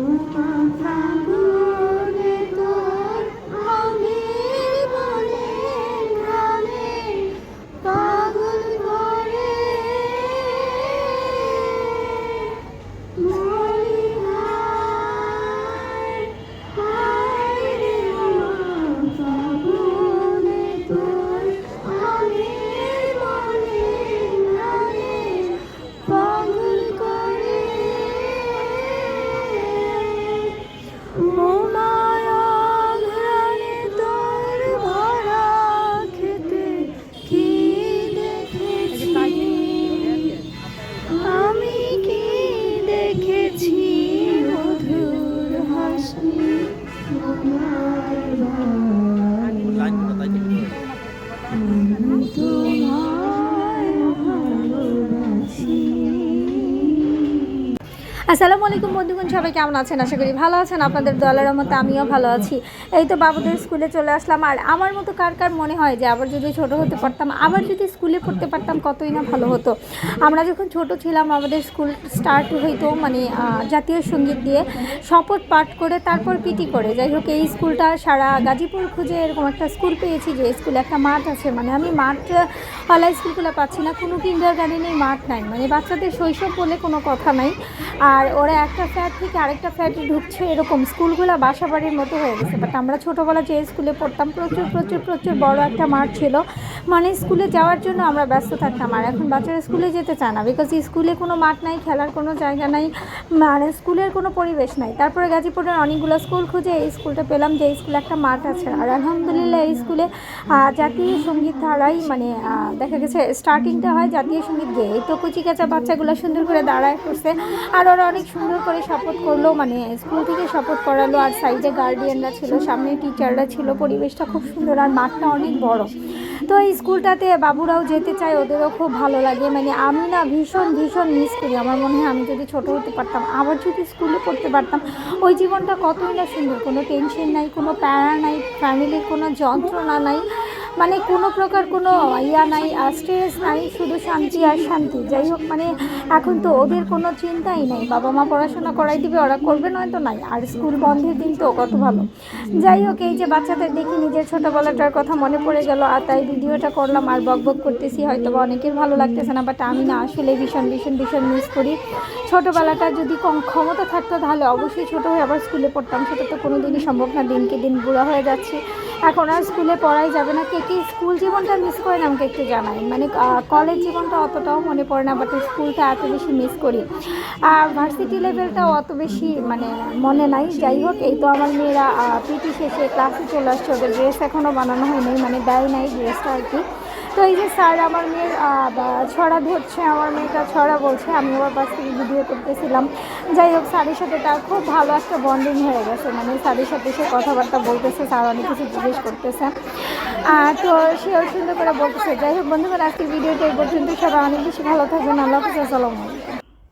Uma আসসালামু আলাইকুম বন্ধুগণ, সবাই কেমন আছেন? আশা করি ভালো আছেন। আপনাদের দলের মতো আমিও ভালো আছি। এই তো বাবুদের স্কুলে চলে আসলাম। আর আমার মতো কার কার মনে হয় যে, আবার যদি ছোট হতে পারতাম, আবার যদি স্কুলে পড়তে পারতাম, কতই না ভালো হতো। আমরা যখন ছোট ছিলাম, আমাদের স্কুল স্টার্ট হইতো মানে জাতীয় সংগীত দিয়ে শপথ পাঠ করে, তারপর পিটি করে। যাই হোক, এই স্কুলটা সারা গাজীপুর খুঁজে এরকম একটা স্কুল পেয়েছি যে, স্কুলে একটা মাঠ আছে। মানে আমি মাঠ, পালা স্কুলগুলো পাচ্ছি না। কোনো কিন্ডার গার্ডেনেই মাঠ নাই। মানে বাচ্চাদের শৈশব বলে কোনো কথা নাই। আর ওরা একটা ফ্ল্যাট থেকে আরেকটা ফ্ল্যাটে ঢুকছে, এরকম স্কুলগুলো বাসা বাড়ির মতো হয়ে গেছে। বাট আমরা ছোটোবেলা যে স্কুলে পড়তাম, প্রচুর প্রচুর প্রচুর বড় একটা মাঠ ছিল। মানে স্কুলে যাওয়ার জন্য আমরা ব্যস্ত থাকতাম, আর এখন বাচ্চারা স্কুলে যেতে চায় না বিকজ স্কুলে কোনো মাঠ নাই, খেলার কোনো জায়গা নাই মানে স্কুলের কোনো পরিবেশ নাই। তারপরে গাজীপুরের অনেকগুলো স্কুল খুঁজে এই স্কুলটা পেলাম যে স্কুলে একটা মাঠ আছে। আর আলহামদুলিল্লাহ এই স্কুলে জাতীয় সংগীত ধারাই মানে দেখা গেছে স্টার্টিংটা হয় জাতীয় সংগীত গেয়ে। এই তো কুচি কাঁচা বাচ্চাগুলো সুন্দর করে দাঁড়ায় করছে, আর ওরা অনেক সুন্দর করে শপথ করল মানে স্কুল থেকে শপথ করালো, আর সাইডে গার্ডিয়ানরা ছিল, সামনে টিচাররা ছিল, পরিবেশটা খুব সুন্দর, আর মাঠটা অনেক বড়। তো এই স্কুলটাতে বাবুরাও যেতে চায়, ওদেরও খুব ভালো লাগে। মানে আমি না ভীষণ ভীষণ মিস করি। আমার মনে হয় আমি যদি ছোটো হতে পারতাম, আবার যদি স্কুলে পড়তে পারতাম, ওই জীবনটা কতই না সুন্দর। কোনো টেনশন নাই, কোনো প্যারা নাই ফ্যামিলির কোনো যন্ত্রণা নাই। মানে কোনো প্রকার কোনো ইয়া নাই, আর স্ট্রেস নাই, শুধু শান্তি আর শান্তি। যাই হোক মানে এখন তো ওদের কোনো চিন্তাই নাই। বাবা মা পড়াশোনা করাই দিবে, ওরা করবে, নয়তো নাই। আর স্কুল বন্ধের দিন তো কত ভালো। যাই হোক, এই যে বাচ্চাদের দেখি নিজের ছোটোবেলাটার কথা মনে পড়ে গেল, আর তাই ভিডিওটা করলাম, আর বক বক করতেছি হয়তো বা অনেকের ভালো লাগতেছে না বাট আমি না, আসলে ভীষণ ভীষণ ভীষণ মিস করি। ছোটোবেলাটা যদি কম ক্ষমতা থাকতো, তাহলে অবশ্যই ছোটো হয়ে আবার স্কুলে পড়তাম। সেটা তো কোনো দিনই সম্ভব না, দিনকে দিন বুড়া হয়ে যাচ্ছে। এখন আর স্কুলে পড়াই যাবে না কে কে স্কুল জীবনটা মিস করেন আমাকে একটু জানাই? মানে কলেজ জীবনটা অতটাও মনে পড়ে না বাট স্কুলটা এত বেশি মিস করি। আর ভার্সিটি লেভেলটাও অত বেশি মানে মনে নাই। যাই হোক, এই তো আমার মেয়েরা পিটি শেষে ক্লাসে চলে আসছে, ওদের ড্রেস এখনও বানানো হয়নি মানে দেয় নাই ড্রেসটা আর কি। তো এই যে স্যার আমার মেয়ের ছড়া ধরছে, আমার মেয়েটা ছড়া বলছে, আমি ওর পাশ থেকে ভিডিও করতেছিলাম। যাই হোক, স্যারের সাথে তার খুব ভালো একটা বন্ডিং হয়ে গেছে। মানে স্যারের সাথে সে কথাবার্তা বলতেছে, স্যার অনেক কিছু জিজ্ঞেস করতেছে। তো সেও সুন্দর করে বলতেছে, যাই হোক বন্ধুরা আজকের ভিডিওটা এই পর্যন্ত সবাই অনেক বেশি ভালো থাকবেন। আল্লাহ হাফিজ। আসসালামু আলাইকুম।